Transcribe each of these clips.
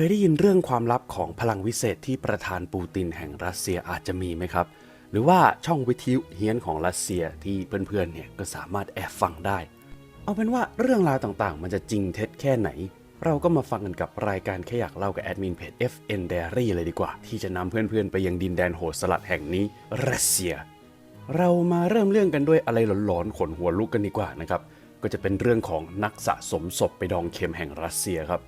เคยได้ยินเรื่องความลับของพลังวิเศษที่ประธานปูตินแห่งรัสเซียอาจจะมีไหมครับ หรือว่าช่องวิทยุเฮียนของรัสเซียที่เพื่อนๆเนี่ยก็สามารถแอบฟังได้ เอาเป็นว่าเรื่องราวต่างๆ มันจะจริงเท็จแค่ไหน เราก็มาฟังกันกับรายการแค่อยากเล่ากับแอดมินเพจ FN Diary เลยดีกว่า ที่จะนำเพื่อนๆ ไปยังดินแดนโหดสลัดแห่งนี้รัสเซีย เรามาเริ่มเรื่องกันด้วยอะไรหลอนๆขนหัวลุกกันดีกว่านะครับก็จะเป็นเรื่องของนักสะสมศพไปดองเข็มแห่งรัสเซียครับ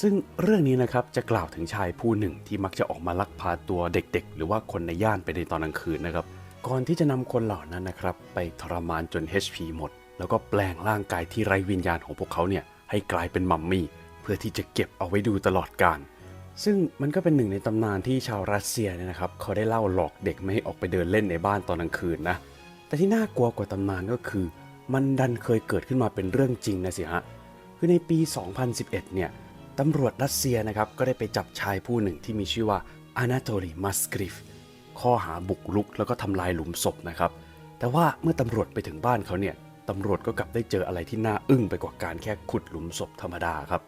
ซึ่งเรื่องนี้นะครับจะกล่าวถึงชายผู้หนึ่งที่มักจะออกมาลักพาตัวเด็กๆ หรือว่าคนในย่านไปในตอนกลางคืนนะครับก่อนที่จะนำคนเหล่านั้นนะครับไปทรมานจน HP หมด แล้วก็แปลงร่างกายที่ไร้วิญญาณของพวกเขาเนี่ยให้กลายเป็นมัมมี่เพื่อที่จะเก็บเอาไว้ดูตลอดกาลซึ่งมันก็เป็นหนึ่งในตำนานที่ชาวรัสเซียเนี่ยนะครับเขาได้เล่าหลอกเด็กไม่ให้ออกไปเดินเล่นในบ้านตอนกลางคืนนะแต่ที่น่ากลัวกว่าตำนานก็คือ มันดันเคยเกิดขึ้นมาเป็นเรื่องจริงนะสิฮะคือในปี 2011 เนี่ย ตำรวจรัสเซียนะครับก็ได้ไปจับชายผู้หนึ่งที่มีชื่อว่าอานาโตลีมัสกริฟข้อหาบุกรุกแล้วก็ทำลายหลุมศพนะครับ แต่ว่าเมื่อตำรวจไปถึงบ้านเขาเนี่ยตำรวจก็กลับได้เจออะไรที่น่าอึ้งไปกว่าการแค่ขุดหลุมศพธรรมดาครับ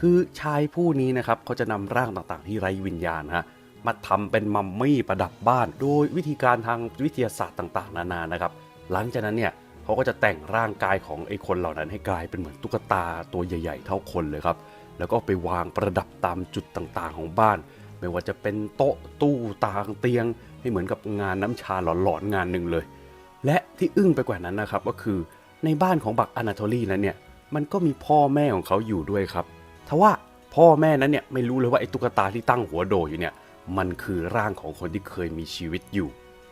คือชายผู้นี้นะครับเขาจะนำร่างต่างๆ ที่ไร้วิญญาณฮะมาทำเป็นมัมมี่ประดับบ้าน โดยวิธีการทางวิทยาศาสตร์ต่างๆ นานานะครับ หลังจากนั้นเนี่ยเขาก็จะแต่งร่างกายของไอ้คนเหล่านั้นให้กลายเป็นเหมือนตุ๊กตาตัวใหญ่ ๆ เท่าคนเลยครับ แล้วก็ไปวางประดับตามจุดต่างๆของบ้าน ไม่ว่าจะเป็นโต๊ะตู้ตางเตียง ให้เหมือนกับงานน้ำชาหลอนๆงานหนึ่งเลย และที่อึ้งไปกว่านั้นนะครับก็คือในบ้านของบักอนาโทลีนั้นเนี่ยมันก็มีพ่อแม่ของเขาอยู่ด้วยครับทว่าพ่อแม่นั้นเนี่ยไม่รู้เลยว่าไอ้ตุ๊กตาที่ตั้งหัวโดอยู่เนี่ยมันคือร่างของคนที่เคยมีชีวิตอยู่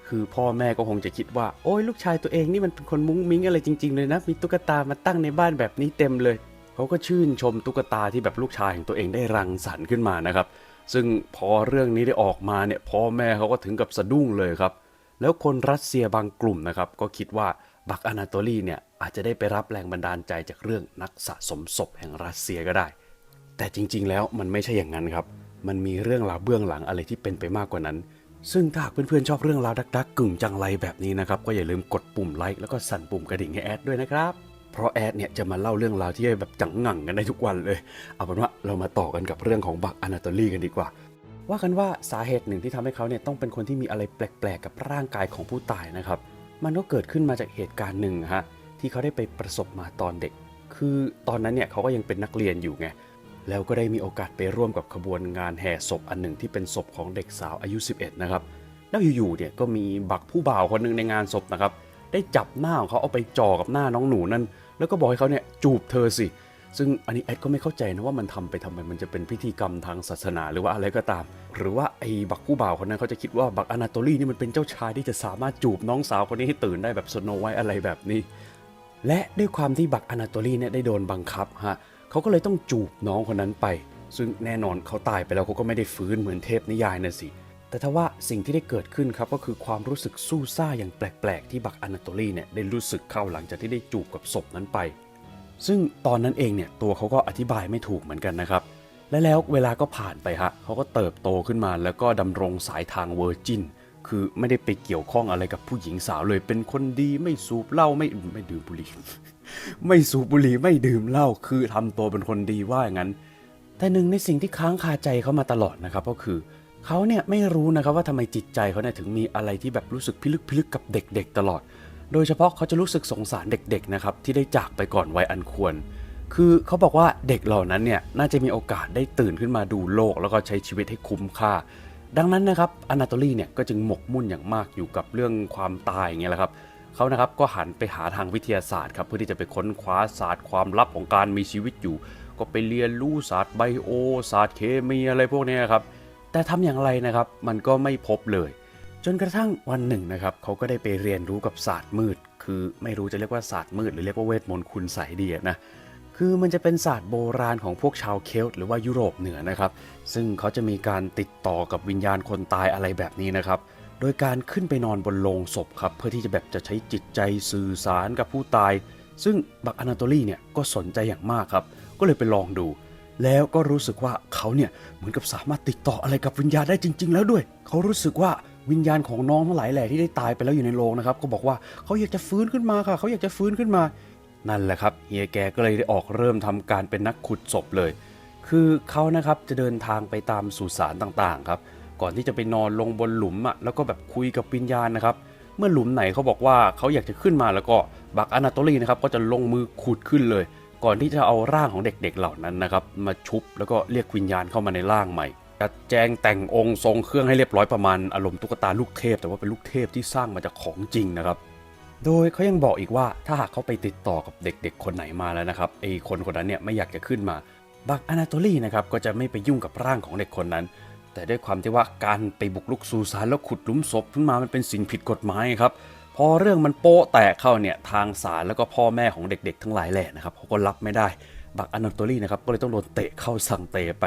คือพ่อแม่ก็คงจะคิดว่า โอ้ยลูกชายตัวเองนี่มันเป็นคนมุ้งมิ้งอะไรจริง ๆ เลยนะ มีตุ๊กตามาตั้งในบ้านแบบนี้เต็มเลย เขาก็ชื่นชมตุ๊กตาที่แบบลูกชายของตัวเองได้รังสรรค์ขึ้นมานะครับ ซึ่งพอเรื่องนี้ได้ออกมาเนี่ยพ่อแม่เขาก็ถึงกับสะดุ้งเลยครับ แล้วคนรัสเซียบางกลุ่มนะครับ ก็คิดว่าบักอนาโตลีเนี่ยอาจจะได้ไปรับแรงบันดาลใจจากเรื่องนักสะสมศพแห่งรัสเซียก็ได้ แต่จริงๆแล้วมันไม่ใช่อย่างนั้นครับ มันมีเรื่องราวเบื้องหลังอะไรที่เป็นไปมากกว่านั้นซึ่งถ้าหากเพื่อนๆชอบเรื่องราวดักๆกึ่งจังไรแบบนี้นะครับ ก็อย่าลืมกดปุ่มไลค์แล้วก็สั่นปุ่มกระดิ่งให้แอดด้วยนะครับ เพราะแอดเนี่ยจะมาเล่าเรื่องราวที่แบบจังงั่งกันได้ทุกวันเลย เอาเป็นว่าเรามาต่อกันกับเรื่องของบักอนาโตลีกันดีกว่า ว่ากันว่าสาเหตุหนึ่งที่ทำให้เขาเนี่ยต้องเป็นคนที่มีอะไรแปลกๆ กับร่างกายของผู้ตายนะครับ มันก็เกิดขึ้นมาจากเหตุการณ์หนึ่งฮะที่เขาได้ไปประสบมาตอนเด็ก คือตอนนั้นเนี่ยเขาก็ยังเป็นนักเรียนอยู่ไงแล้วก็ได้มีโอกาสไปร่วมกับขบวนงานแห่ศพอันหนึ่งที่เป็นศพของเด็กสาวอายุ 11 นะครับ แล้วอยู่ๆ เนี่ยก็มีบักผู้บ่าวคนหนึ่งในงานศพนะครับ ได้จับหน้าของเขาเอาไปจ่อกับหน้าน้องหนูนั่น แล้วก็บอกให้เขาเนี่ยจูบเธอสิ ซึ่งอันนี้แอดก็ไม่เข้าใจนะว่ามันทำไปทำไมมันจะเป็นพิธีกรรมทางศาสนาหรือว่าอะไรก็ตาม หรือว่าไอ้บักผู้บ่าวคนนั้นเขาจะคิดว่าบักอนาโตลีนี่มันเป็นเจ้าชายที่จะสามารถจูบน้องสาวคนนี้ให้ตื่นได้แบบสโนไวอะไรแบบนี้ และด้วยความที่บักอนาโตลีเนี่ยได้โดนบังคับฮะเขาก็เลยต้องจูบน้องคนนั้นไป ซึ่งแน่นอนเขาตายไปแล้วเขาก็ไม่ได้ฟื้นเหมือนเทพนิยายนะสิ แต่ถ้าว่าสิ่งที่ได้เกิดขึ้นครับก็คือความรู้สึกสู้ซ่าอย่างแปลกๆ ที่บักอนาโตลีเนี่ยได้รู้สึกเข้าหลังจากที่ได้จูบกับศพนั้นไป ซึ่งตอนนั้นเองเนี่ยตัวเขาก็อธิบายไม่ถูกเหมือนกันนะครับ และแล้วเวลาก็ผ่านไปฮะเขาก็เติบโตขึ้นมาแล้วก็ดำรงสายทางเวอร์จินคือไม่ได้ไปเกี่ยวข้องอะไรกับผู้หญิงสาวเลย เป็นคนดีไม่สูบเหล้าไม่ไม่ดื่มบุหรี่ ไม่สูบบุหรี่ไม่ดื่มเหล้าคือทำตัวเป็นคนดีว่าอย่างนั้น แต่หนึ่งในสิ่งที่ค้างคาใจเขามาตลอดนะครับก็คือ เขาเนี่ยไม่รู้นะครับว่าทำไมจิตใจเขาเนี่ยถึงมีอะไรที่แบบรู้สึกพิลึกพิลึกกับเด็กๆ ตลอด โดยเฉพาะเขาจะรู้สึกสงสารเด็กๆนะครับที่ได้จากไปก่อนวัยอันควร คือเขาบอกว่าเด็กเหล่านั้นเนี่ยน่าจะมีโอกาสได้ตื่นขึ้นมาดูโลก แล้วก็ใช้ชีวิตให้คุ้มค่า ดังนั้นนะครับอนาโตลีเนี่ยก็จึงหมกมุ่นอย่างมากอยู่กับเรื่องความตายอย่างเงี้ยแหละครับเขานะครับก็หันไปหาทางวิทยาศาสตร์ครับเพื่อที่จะไปค้นคว้าศาสตร์ความลับของการมีชีวิตอยู่ ก็ไปเรียนรู้ศาสตร์ไบโอศาสตร์เคมีอะไรพวกนี้ครับ แต่ทำอย่างไรนะครับมันก็ไม่พบเลย จนกระทั่งวันหนึ่งนะครับเขาก็ได้ไปเรียนรู้กับศาสตร์มืด คือไม่รู้จะเรียกว่าศาสตร์มืดหรือเรียกว่าเวทมนต์คุณใสยเดีอะนะคือมันจะเป็นศาสตร์โบราณของพวกชาวเคลต์หรือว่ายุโรปเหนือนะครับ ซึ่งเขาจะมีการติดต่อกับวิญญาณคนตายอะไรแบบนี้นะครับ โดยการขึ้นไปนอนบนโลงศพครับ เพื่อที่จะแบบจะใช้จิตใจสื่อสารกับผู้ตาย ซึ่งบักอนาโตลีเนี่ยก็สนใจอย่างมากครับ ก็เลยไปลองดู แล้วก็รู้สึกว่าเขาเนี่ยเหมือนกับสามารถติดต่ออะไรกับวิญญาณได้จริง ๆ แล้วด้วย เขารู้สึกว่าวิญญาณของน้องทั้งหลายแหล่ที่ได้ตายไปแล้วอยู่ในโรงนะครับ ก็บอกว่าเขาอยากจะฟื้นขึ้นมาค่ะ เขาอยากจะฟื้นขึ้นมา นั่นแหละครับเฮียแกก็เลยได้ออกเริ่มทำการเป็นนักขุดศพเลย คือเขานะครับจะเดินทางไปตามสุสานต่างๆครับก่อนที่จะไปนอนลงบนหลุมอะแล้วก็แบบคุยกับวิญญาณนะครับเมื่อหลุมไหนเขาบอกว่าเขาอยากจะขึ้นมาแล้วก็บักอนาโตลีนะครับก็จะลงมือขุดขึ้นเลย ก่อนที่จะเอาร่างของเด็กๆเหล่านั้นนะครับมาชุบแล้วก็เรียกวิญญาณเข้ามาในร่างใหม่จัดแจงแต่งองค์ทรงเครื่องให้เรียบร้อยประมาณอารมณ์ตุ๊กตาลูกเทพ แต่ว่าเป็นลูกเทพที่สร้างมาจากของจริงนะครับ โดยเขายังบอกอีกว่าถ้าหากเขาไปติดต่อกับเด็กๆ คนไหนมาแล้วนะครับไอ้คนคนนั้นเนี่ยไม่อยากจะขึ้นมาบักอนาโตลีนะครับก็จะไม่ไปยุ่งกับร่างของเด็กคนนั้น แต่ด้วยความที่ว่าการไปบุกลุกซูซานแล้วขุดหลุมศพขึ้นมามันเป็นสิ่งผิดกฎหมายครับ พอเรื่องมันโป๊ะแตกเข้าเนี่ยทางศาลแล้วก็พ่อแม่ของเด็กๆ ทั้งหลายแหละนะครับเขาก็รับไม่ได้บักอนาโตลีนะครับก็เลยต้องโดนเตะเข้าสังเตไป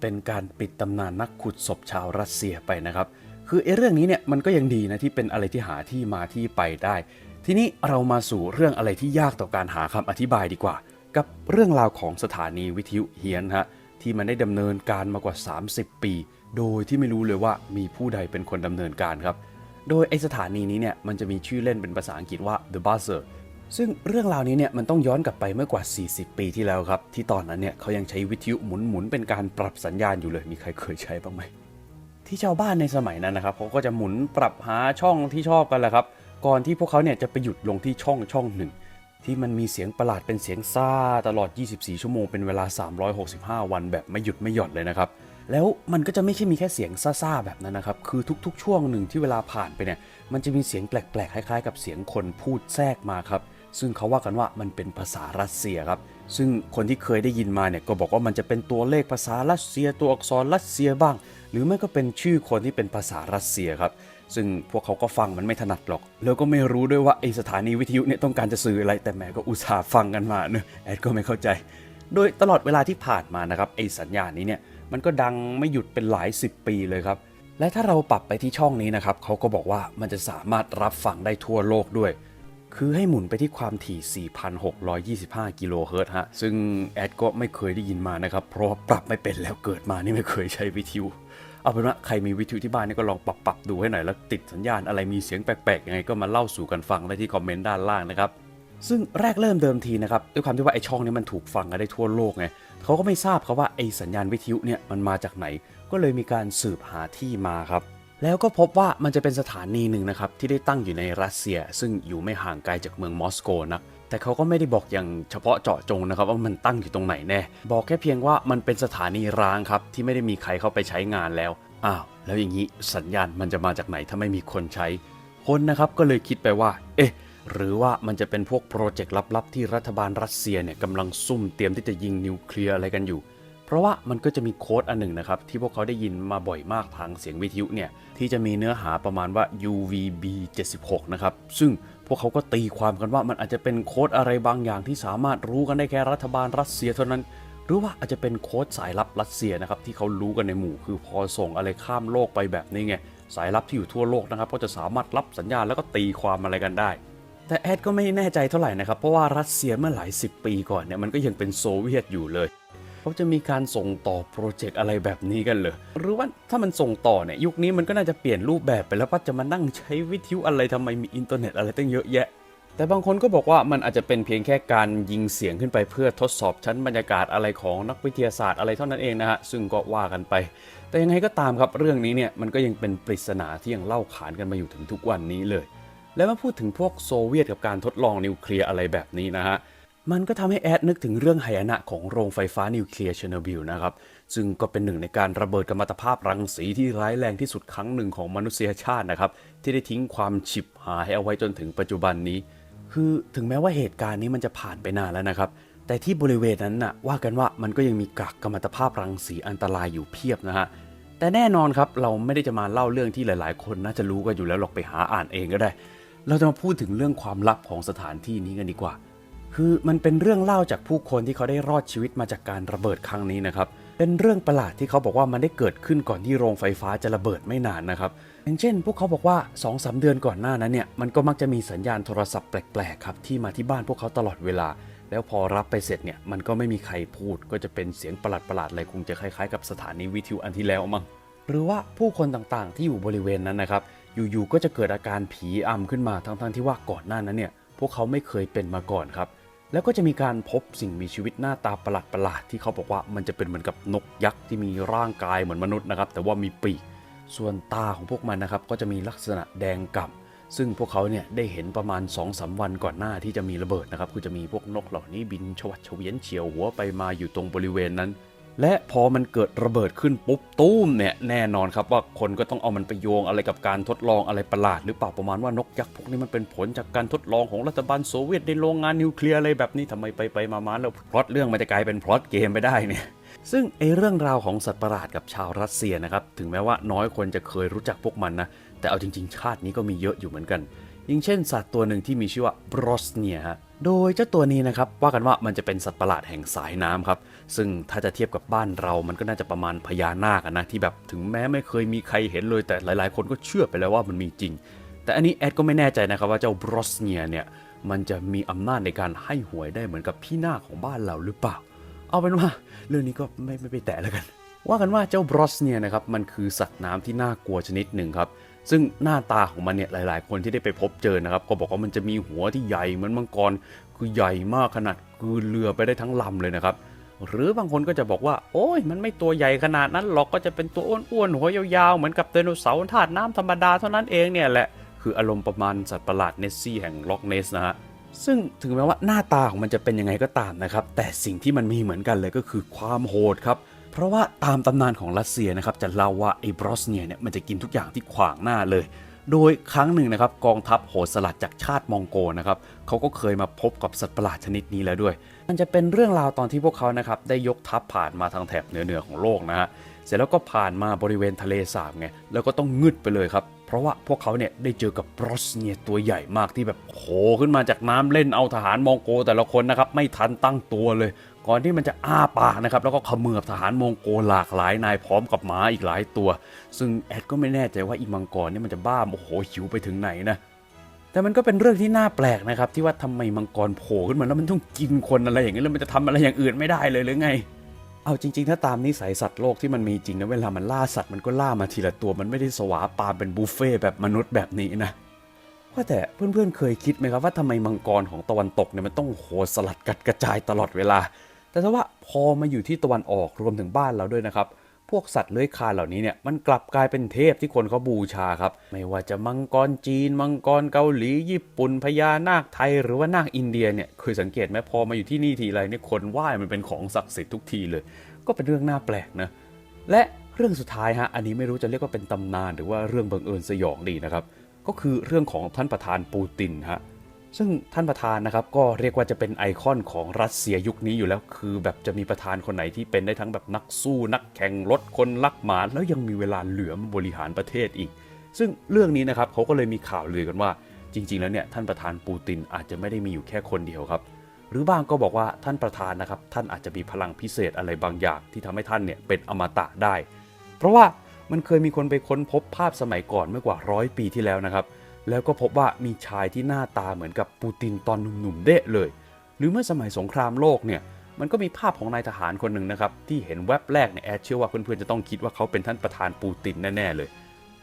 เป็นการปิดตำนานนักขุดศพชาวรัสเซียไปนะครับ คือไอ้เรื่องนี้เนี่ยมันก็ยังดีนะที่เป็นอะไรที่หาที่มาที่ไปได้ ทีนี้เรามาสู่เรื่องอะไรที่ยากต่อการหาคำอธิบายดีกว่า กับเรื่องราวของสถานีวิทยุเฮียนฮะที่มันได้ดำเนินการมากว่า 30 ปี โดยที่ไม่รู้เลยว่ามีผู้ใดเป็นคนดำเนินการครับ โดยไอสถานีนี้เนี่ยมันจะมีชื่อเล่นเป็นภาษาอังกฤษว่า The Buzzer ซึ่งเรื่องราวนี้เนี่ยมันต้องย้อนกลับไปเมื่อกว่า 40 ปีที่แล้วครับ ที่ตอนนั้นเนี่ยเขายังใช้วิทยุหมุนๆเป็นการปรับสัญญาณอยู่เลย มีใครเคยใช้บ้างไหม ที่ชาวบ้านในสมัยนั้นนะครับเขาก็จะหมุนปรับหาช่องที่ชอบกันแหละครับ ก่อนที่พวกเขาเนี่ยจะไปหยุดลงที่ช่องช่องหนึ่ง ที่มันมีเสียงประหลาดเป็นเสียงซ่าตลอด 24 ชั่วโมงเป็นเวลา 365 วันแบบไม่หยุดไม่หย่อนเลยนะครับ แล้วมันก็จะไม่ใช่มีแค่เสียงซ่าๆแบบนั้นนะครับ คือทุกๆ ช่วงหนึ่งที่เวลาผ่านไปเนี่ย มันจะมีเสียงแปลกๆ คล้ายๆ กับเสียงคนพูดแทรกมาครับ ซึ่งเขาว่ากันว่ามันเป็นภาษารัสเซียครับ ซึ่งคนที่เคยได้ยินมาเนี่ยก็บอกว่ามันจะเป็นตัวเลขภาษารัสเซีย ตัวอักษรรัสเซียบ้าง หรือไม่ก็เป็นชื่อคนที่เป็นภาษารัสเซียครับ ซึ่งพวกเขาก็ฟังมันไม่ถนัดหรอก แล้วก็ไม่รู้ด้วยว่าไอสถานีวิทยุเนี่ยต้องการจะสื่ออะไร แต่แหมก็อุตส่าห์ฟังกันมาเนอะแอดก็ไม่เข้าใจ โดยตลอดเวลาที่ผ่านมานะครับไอสัญญาณนี้เนี่ย มันก็ดังไม่หยุดเป็นหลาย 10 ปีเลยครับ และถ้าเราปรับไปที่ช่องนี้นะครับเขาก็บอกว่ามันจะสามารถรับฟังได้ทั่วโลกด้วย คือให้หมุนไปที่ความถี่ 4,625 กิโลเฮิรตซ์ฮะ ซึ่งแอดก็ไม่เคยได้ยินมานะครับ เพราะปรับไม่เป็นแล้วเกิดมานี่ไม่เคยใช้วิทยุเอาเป็นว่าใครมีวิทยุที่บ้านนี่ก็ลองปรับปรับดูให้หน่อยแล้วติดสัญญาณอะไรมีเสียงแปลกๆยังไงก็มาเล่าสู่กันฟังได้ที่คอมเมนต์ด้านล่างนะครับ ซึ่งแรกเริ่มเดิมทีนะครับด้วยความที่ว่าไอช่องนี้มันถูกฟังกันได้ทั่วโลกไงเขาก็ไม่ทราบครับว่าไอสัญญาณวิทยุเนี่ยมันมาจากไหน ก็เลยมีการสืบหาที่มาครับ แล้วก็พบว่ามันจะเป็นสถานีหนึ่งนะครับที่ได้ตั้งอยู่ในรัสเซีย ซึ่งอยู่ไม่ห่างไกลจากเมืองมอสโกนักแต่เขาก็ไม่ได้บอกอย่างเฉพาะเจาะจงนะครับว่ามันตั้งอยู่ตรงไหนแน่ บอกแค่เพียงว่ามันเป็นสถานีร้างครับที่ไม่ได้มีใครเข้าไปใช้งานแล้ว อ้าวแล้วอย่างนี้สัญญาณมันจะมาจากไหนถ้าไม่มีคนใช้ คนนะครับก็เลยคิดไปว่า เอ๊ะ หรือว่ามันจะเป็นพวกโปรเจกต์ลับๆ ที่รัฐบาลรัสเซียเนี่ยกำลังซุ่มเตรียมที่จะยิงนิวเคลียร์อะไรกันอยู่ เพราะว่ามันก็จะมีโค้ดอันหนึ่งนะครับ ที่พวกเขาได้ยินมาบ่อยมากทางเสียงวิทยุเนี่ย ที่จะมีเนื้อหาประมาณว่า UVB 76นะครับ ซึ่งพวกเขาก็ตีความกันว่ามันอาจจะเป็นโค้ดอะไรบางอย่างที่สามารถรู้กันได้แค่รัฐบาลรัสเซียเท่านั้น หรือว่าอาจจะเป็นโค้ดสายลับรัสเซียนะครับที่เขารู้กันในหมู่ คือพอส่งอะไรข้ามโลกไปแบบนี้ไงสายลับที่อยู่ทั่วโลกนะครับก็จะสามารถรับสัญญาณแล้วก็ตีความอะไรกันได้ แต่แอดก็ไม่แน่ใจเท่าไหร่นะครับ เพราะว่ารัสเซียเมื่อหลายสิบปีก่อนเนี่ยมันก็ยังเป็นโซเวียตอยู่เลยเขาจะมีการส่งต่อโปรเจกต์อะไรแบบนี้กันเลยหรือว่าถ้ามันส่งต่อเนี่ยยุคนี้มันก็น่าจะเปลี่ยนรูปแบบไปแล้วว่าจะมานั่งใช้วิทยุอะไรทำไมมีอินเทอร์เน็ตอะไรตั้งเยอะแยะ แต่บางคนก็บอกว่ามันอาจจะเป็นเพียงแค่การยิงเสียงขึ้นไปเพื่อทดสอบชั้นบรรยากาศอะไรของนักวิทยาศาสตร์อะไรเท่านั้นเองนะฮะซึ่งก็ว่ากันไป แต่ยังไงก็ตามครับเรื่องนี้เนี่ยมันก็ยังเป็นปริศนาที่ยังเล่าขานกันมาอยู่ถึงทุกวันนี้เลย แล้วมาพูดถึงพวกโซเวียตกับการทดลองนิวเคลียร์อะไรแบบนี้นะฮะ มันก็ทำให้แอดนึกถึงเรื่องหายนะของโรงไฟฟ้านิวเคลียร์เชอร์โนบิลนะครับ ซึ่งก็เป็นหนึ่งในการระเบิดกัมมันตภาพรังสีที่ร้ายแรงที่สุดครั้งหนึ่งของมนุษยชาตินะครับ ที่ได้ทิ้งความฉิบหายเอาไว้จนถึงปัจจุบันนี้ คือถึงแม้ว่าเหตุการณ์นี้มันจะผ่านไปนานแล้วนะครับ แต่ที่บริเวณนั้นน่ะว่ากันว่ามันก็ยังมีกากกัมมันตภาพรังสีอันตรายอยู่เพียบนะฮะแต่แน่นอนครับเราไม่ได้จะมาเล่าเรื่องที่หลาย ๆ คนน่าจะรู้กันอยู่แล้วหรอกไปหาอ่านเองก็ได้ เราจะมาพูดถึงเรื่องความลับของสถานที่นี้กันดีกว่า คือมันเป็นเรื่องเล่าจากผู้คนที่เขาได้รอดชีวิตมาจากการระเบิดครั้งนี้นะครับ เป็นเรื่องประหลาดที่เขาบอกว่ามันได้เกิดขึ้นก่อนที่โรงไฟฟ้าจะระเบิดไม่นานนะครับ อย่างเช่น พวกเขาบอกว่า2อสเดือนก่อนหน้านั้นเนี่ย มันก็มักจะมีสัญญาณโทรศัพท์แปลกๆครับที่มาที่บ้านพวกเขาตลอดเวลา แล้วพอรับไปเสร็จเนี่ย มันก็ไม่มีใครพูด ก็จะเป็นเสียงประหลาดๆอะไรคงจะคล้ายๆ กับสถานีวิทยุอันที่แล้วมั้ง หรือว่าผู้คนต่างๆ ที่อยู่บริเวณนั้นนะครับ อยู่ๆก็จะเกิดอาการผีอำขึ้นมาทั้งๆที่ว่าก่อนหน้านั้นเนี่ยพวกเขาไม่เคยเป็นมาก่อนครับ แล้วก็จะมีการพบสิ่งมีชีวิตหน้าตาประหลาดๆที่เขาบอกว่ามันจะเป็นเหมือนกับนกยักษ์ที่มีร่างกายเหมือนมนุษย์นะครับ แต่ว่ามีปีกส่วนตาของพวกมันนะครับก็จะมีลักษณะแดงก่ำซึ่งพวกเขาเนี่ยได้เห็นประมาณ2อสวันก่อนหน้าที่จะมีระเบิดนะครับคือจะมีพวกนกเหล่านี้บินชวัดเฉวียนเฉียวหัวไปมาอยู่ตรงบริเวณนั้น และพอมันเกิดระเบิดขึ้นปุ๊บตุ้มเนี่ยแน่นอนครับว่าคนก็ต้องเอามันไปโยงอะไรกับการทดลองอะไรประหลาด หรือเปล่าประมาณว่านกยักษ์พวกนี้มันเป็นผลจากการทดลองของรัฐบาลโซเวียตในโรงงานนิวเคลียร์อะไรแบบนี้ทำไมไปไปมามาแล้วพล็อตเรื่องมันจะกลายเป็นพล็อตเกมไปได้เนี่ยซึ่งไอเรื่องราวของสัตว์ประหลาดกับชาวรัสเซียนะครับถึงแม้ว่าน้อยคนจะเคยรู้จักพวกมันนะแต่เอาจริงๆชาตินี้ก็มีเยอะอยู่เหมือนกัน อย่างเช่นสัตว์ตัวหนึ่งที่มีชื่อว่าบรอสเนียฮะ โดยเจ้าตัวนี้นะครับว่ากันว่ามันจะเป็นสัตว์ประหลาดแห่งสายน้ำครับ ซึ่งถ้าจะเทียบกับบ้านเรามันก็น่าจะประมาณพญานาคนะที่แบบถึงแม้ไม่เคยมีใครเห็นเลยแต่หลาย ๆ คนก็เชื่อไปแล้วว่ามันมีจริง แต่อันนี้แอดก็ไม่แน่ใจนะครับว่าเจ้าบรอสเนียเนี่ยมันจะมีอำนาจในการให้หวยได้เหมือนกับพี่นาคของบ้านเราหรือเปล่า เอาเป็นว่าเรื่องนี้ก็ไม่ไม่ไปแตะแล้วกัน ว่ากันว่าเจ้าบรอสเนียนะครับมันคือสัตว์น้ำที่น่ากลัวชนิดหนึ่งครับ ซึ่งหน้าตาของมันเนี่ยหลาย ๆ คนที่ได้ไปพบเจอนะครับ ก็บอกว่ามันจะมีหัวที่ใหญ่เหมือนมังกรคือใหญ่มากขนาดคือเรือไปได้ทั้งลำเลยนะครับ หรือบางคนก็จะบอกว่า โอ้ยมันไม่ตัวใหญ่ขนาดนั้นหรอกก็จะเป็นตัวอ้วนๆหัวยาวๆเหมือนกับไดโนเสาร์ธาตุน้ำธรรมดาเท่านั้นเองเนี่ยแหละคืออารมณ์ประมาณสัตว์ประหลาดเนสซี่แห่งล็อกเนสนะฮะซึ่งถึงแม้ว่าหน้าตาของมันจะเป็นยังไงก็ตามนะครับ แต่สิ่งที่มันมีเหมือนกันเลยก็คือความโหดครับ เพราะว่าตามตำนานของรัสเซียนะครับจะเล่าว่าไอ้บรอสเนียเนี่ยมันจะกินทุกอย่างที่ขวางหน้าเลย โดยครั้งหนึ่งนะครับกองทัพโหดสลัดจากชาติมองโกนะครับเขาก็เคยมาพบกับสัตว์ประหลาดชนิดนี้แล้วด้วย มันจะเป็นเรื่องราวตอนที่พวกเขานะครับได้ยกทัพผ่านมาทางแถบเหนือเหนือของโลกนะฮะเสร็จแล้วก็ผ่านมาบริเวณทะเลสาบไงแล้วก็ต้องงึดไปเลยครับเพราะว่าพวกเขาเนี่ยได้เจอกับบรอสเนียตัวใหญ่มากที่แบบโผล่ขึ้นมาจากน้ำเล่นเอาทหารมองโกแต่ละคนนะครับไม่ทันตั้งตัวเลย ก่อนที่มันจะอ้าปากนะครับแล้วก็เขมือบทหารมองโกหลากหลายนายพร้อมกับหมาอีกหลายตัว ซึ่งแอดก็ไม่แน่ใจว่าอีมังกรเนี่ยมันจะบ้าโอ้โหหิวไปถึงไหนนะแต่มันก็เป็นเรื่องที่น่าแปลกนะครับ ที่ว่าทำไมมังกรโผล่ขึ้นมาแล้วมันต้องกินคนอะไรอย่างนี้แล้วมันจะทำอะไรอย่างอื่นไม่ได้เลยหรือไง เอาจริง ๆ ถ้าตามนิสัยสัตว์โลกที่มันมีจริงนะเวลามันล่าสัตว์มันก็ล่ามาทีละตัว มันไม่ได้สวาปามเป็นบุฟเฟ่แบบมนุษย์แบบนี้นะว่าแต่เพื่อนๆเคยคิดไหมครับว่าทำไมมังกรของตะวันตกเนี่ยมันต้องโหสลัดกัดกระจายตลอดเวลา แต่ถ้าว่าพอมาอยู่ที่ตะวันออกรวมถึงบ้านเราด้วยนะครับ พวกสัตว์เลื้อยคลานเหล่านี้เนี่ยมันกลับกลายเป็นเทพที่คนเขาบูชาครับ ไม่ว่าจะมังกรจีน มังกรเกาหลี ญี่ปุ่นพญานาคไทย หรือว่านาคอินเดียเนี่ยเคยสังเกตไหมพอมาอยู่ที่นี่ทีไรเนี่ยคนไหว้มันเป็นของศักดิ์สิทธิ์ทุกทีเลย ก็เป็นเรื่องน่าแปลกนะและเรื่องสุดท้ายฮะอันนี้ไม่รู้จะเรียกว่าเป็นตำนาน หรือว่าเรื่องบังเอิญสยองดีนะครับก็คือเรื่องของท่านประธานปูตินฮะ ซึ่งท่านประธานนะครับก็เรียกว่าจะเป็นไอคอนของรัสเซียยุคนี้อยู่แล้ว คือแบบจะมีประธานคนไหนที่เป็นได้ทั้งแบบนักสู้นักแข่งรถคนรักหมาแล้วยังมีเวลาเหลือมาบริหารประเทศอีก ซึ่งเรื่องนี้นะครับเขาก็เลยมีข่าวลือกันว่า จริง ๆ แล้วเนี่ยท่านประธานปูตินอาจจะไม่ได้มีอยู่แค่คนเดียวครับ หรือบางก็บอกว่าท่านประธานนะครับท่านอาจจะมีพลังพิเศษอะไรบางอย่าง ที่ทำให้ท่านเนี่ยเป็นอมตะได้ เพราะว่ามันเคยมีคนไปค้นพบภาพสมัยก่อนเมื่อกว่าร้อยปีที่แล้วนะครับ แล้วก็พบว่ามีชายที่หน้าตาเหมือนกับปูตินตอนหนุ่มๆเดะเลย หรือเมื่อสมัยสงครามโลกเนี่ยมันก็มีภาพของนายทหารคนหนึ่งนะครับ ที่เห็นแวบแรกเนี่ยแอดเชื่อว่าเพื่อนๆจะต้องคิดว่าเขาเป็นท่านประธานปูตินแน่ๆเลย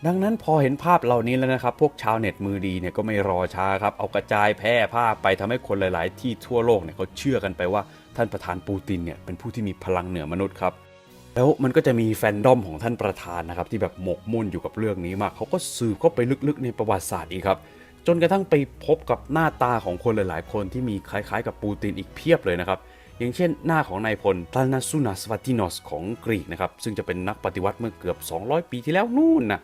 ดังนั้นพอเห็นภาพเหล่านี้แล้วนะครับ พวกชาวเน็ตมือดีเนี่ยก็ไม่รอช้าครับ เอากระจายแพร่ภาพไปทำให้คนหลาย ๆ ที่ทั่วโลกเนี่ยเขาเชื่อกันไปว่าท่านประธานปูตินเนี่ยเป็นผู้ที่มีพลังเหนือมนุษย์ครับ แล้วมันก็จะมีแฟนดอมของท่านประธานนะครับที่แบบหมกมุ่นอยู่กับเรื่องนี้มากเขาก็สืบเข้าไปลึกๆในประวัติศาสตร์อีกครับ จนกระทั่งไปพบกับหน้าตาของคนหลาย ๆ คนที่มีคล้ายๆ กับปูตินอีกเพียบเลยนะครับอย่างเช่นหน้าของนายพลทานาซูนาสวาตินอสของกรีกนะครับซึ่งจะเป็นนักปฏิวัติเมื่อเกือบ 200 ปีที่แล้วนู่นนะ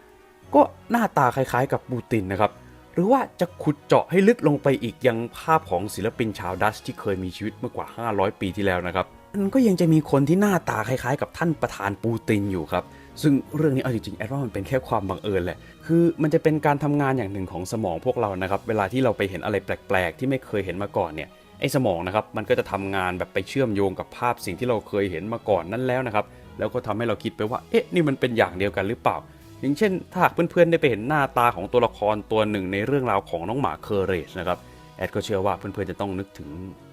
ก็หน้าตาคล้ายๆ กับปูตินนะครับหรือว่าจะขุดเจาะให้ลึกลงไปอีกยังภาพของศิลปินชาวดัชที่เคยมีชีวิตเมื่อกว่า 500 ปีที่แล้วนะครับ มันก็ยังจะมีคนที่หน้าตาคล้ายๆ กับท่านประธานปูตินอยู่ครับ ซึ่งเรื่องนี้เอาจริงๆแอดว่ามันเป็นแค่ความบังเอิญแหละ คือมันจะเป็นการทำงานอย่างหนึ่งของสมองพวกเรานะครับ เวลาที่เราไปเห็นอะไรแปลกๆ ที่ไม่เคยเห็นมาก่อนเนี่ยไอ้สมองนะครับมันก็จะทำงานแบบไปเชื่อมโยงกับภาพสิ่งที่เราเคยเห็นมาก่อนนั่นแล้วนะครับ แล้วก็ทำให้เราคิดไปว่า เอ๊ะ นี่มันเป็นอย่างเดียวกันหรือเปล่า อย่างเช่น ถ้าหากเพื่อนๆได้ไปเห็นหน้าตาของตัวละครตัวหนึ่งในเรื่องราวของน้องหมาเคอร์เรจนะครับ แอดก็เชื่อว่าเพื่อนๆจะต้องนึกถึง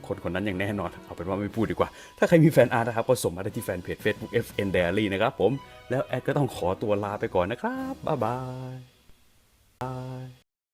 คนคนนั้นอย่างแน่นอน เอาเป็นว่าไม่พูดดีกว่า ถ้าใครมีแฟนอาร์ตนะครับ ก็ส่งมาได้ที่แฟนเพจ Facebook FN Diary นะครับผม แล้วแอดก็ต้องขอตัวลาไปก่อนนะครับ บ๊ายบาย